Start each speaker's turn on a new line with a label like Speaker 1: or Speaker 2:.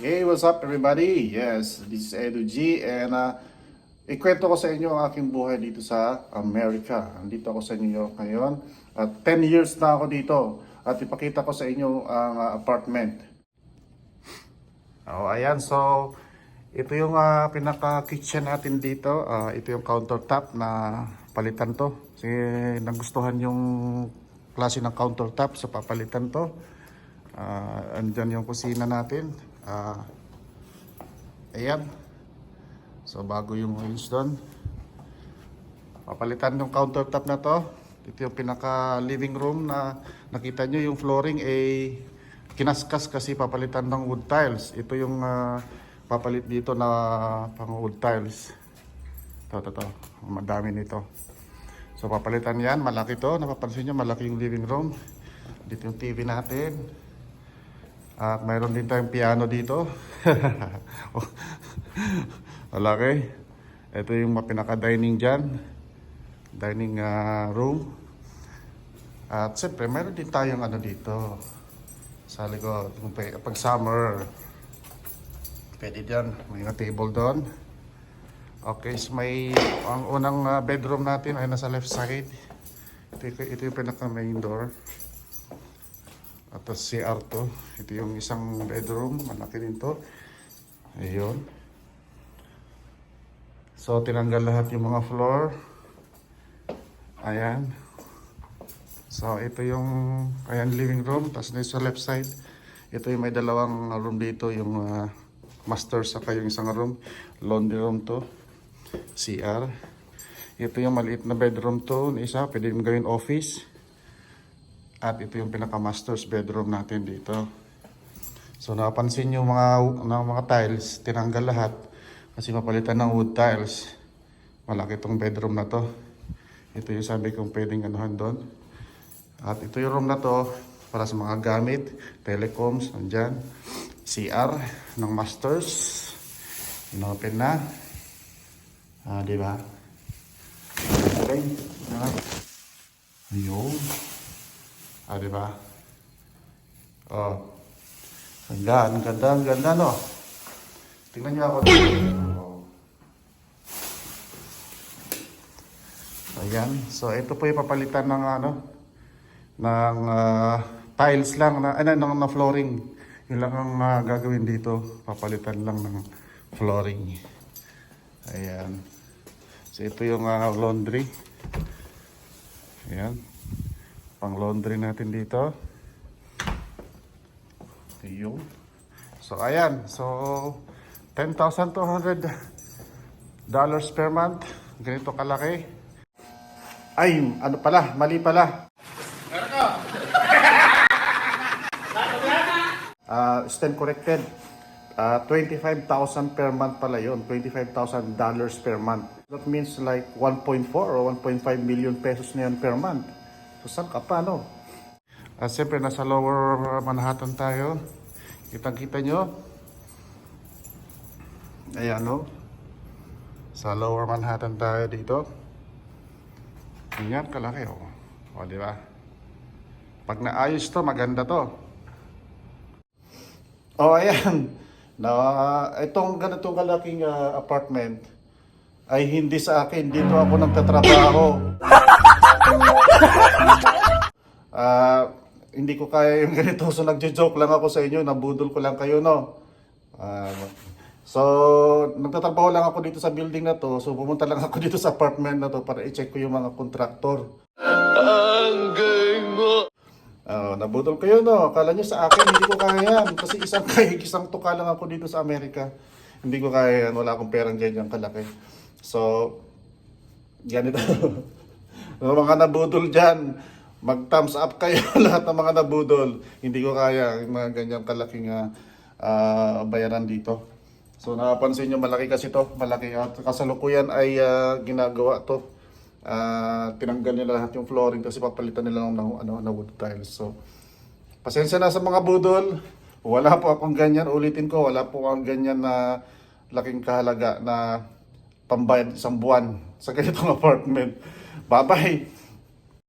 Speaker 1: Hey, what's up everybody? Yes, this is Edu G and uh, ikwento ko sa inyo ang aking buhay dito sa Amerika. Andito ako sa New York ngayon at 10 years na ako dito at ipakita ko sa inyo ang uh, apartment. Oh, ayan, so ito yung uh, pinaka-kitchen natin dito. Ah, ito yung countertop na palitan to. Kasi nagustuhan yung klase ng countertop so papalitan to. Ah, andyan yung kusina natin. Ah, ayan. So bago yung range doon. Papalitan yung countertop na to. Ito yung pinaka living room na nakita nyo yung flooring ay kinaskas kasi papalitan ng wood tiles. Ito yung ah, papalit dito na pang wood tiles. Ito, ito, ito. Madami nito. So papalitan yan. Malaki to. Napapansin nyo, malaki yung living room. Dito yung TV natin. At mayroon din tayong piano dito. Malaki. Ito yung pinaka-dining dyan. Dining ah, room. At siyempre, mayroon din tayong ano dito. Sa likod. Pag summer, pwede dyan. May na table doon. Okay, so may ang unang ah, bedroom natin ay nasa left side. Ito, ito yung pinaka main door. At tas CR to. Ito yung isang bedroom. Malaki din to. Ayun. So, tinanggal lahat yung mga floor. Ayan. So, ito yung ayan, living room. Tapos na sa left side. Ito yung may dalawang room dito. Yung ah, master saka yung isang room. Laundry room to. CR. Ito yung maliit na bedroom to. Isa, pwede yung gawin office. At ito yung pinaka-master's bedroom natin dito. So napansin nyo mga, ng mga tiles, tinanggal lahat. Kasi mapalitan ng wood tiles. Malaki tong bedroom na to. Ito yung sabi kong pwedeng anuhan doon. At ito yung room na to para sa mga gamit, telecoms, nandyan. CR ng masters. Inopen na. Ah, di ba? Okay. Ayun. Ah, di ba? Oh. Ang ganda, ang ganda, ang ganda, no? Tingnan niyo ako. Oh. Ayan. So, ito po yung papalitan ng ano, ng ah, tiles lang, na, ano, ng, ng flooring. Yun lang ang ah, gagawin dito. Papalitan lang ng flooring. Ayan. So, ito yung ah, laundry. Ayan. Pang laundry natin dito. Ito yung. So, ayan. So, 10,200 dollars per month. Ganito kalaki. Ay, ano pala, mali pala. Ah, stand corrected. Ah, 25,000 per month pala yon, 25,000 dollars per month. That means like 1.4 or 1.5 million pesos na yan per month. Saan ka pa, no? At siyempre, nasa lower Manhattan tayo. Kitang-kita nyo. Ayan, no? Sa lower Manhattan tayo dito. Ganyan, kalaki, oh. O, di ba? Pag naayos to, maganda to. Oh, ayan. Na itong ganitong kalaking ah, apartment ay hindi sa akin. Dito ako nagtatrabaho. Ah, hindi ko kaya yung ganito. So nagjo-joke lang ako sa inyo. Nabudol ko lang kayo, no? Ah, so, nagtatrabaho lang ako dito sa building na to. So, pumunta lang ako dito sa apartment na to para i-check ko yung mga kontraktor. Oh, nabudol kayo no. Akala niyo sa akin hindi ko kaya yan kasi isang kay isang tuka lang ako dito sa Amerika. Hindi ko kaya yan. Wala akong perang ganyan kalaki. So, ganito. Mga mga nabudol dyan, mag-thumbs up kayo lahat ng mga nabudol. Hindi ko kaya yung mga ganyan kalaking ah, bayaran dito. So napapansin nyo, malaki kasi to. Malaki. At kasalukuyan ay ah, ginagawa to. Ah, tinanggal nila lahat yung flooring kasi papalitan nila ng, ng, ano, na wood tiles. So, pasensya na sa mga budol. Wala po akong ganyan. Ulitin ko, wala po akong ganyan na laking kahalaga na pambayad isang buwan sa ganitong apartment. Bye bye.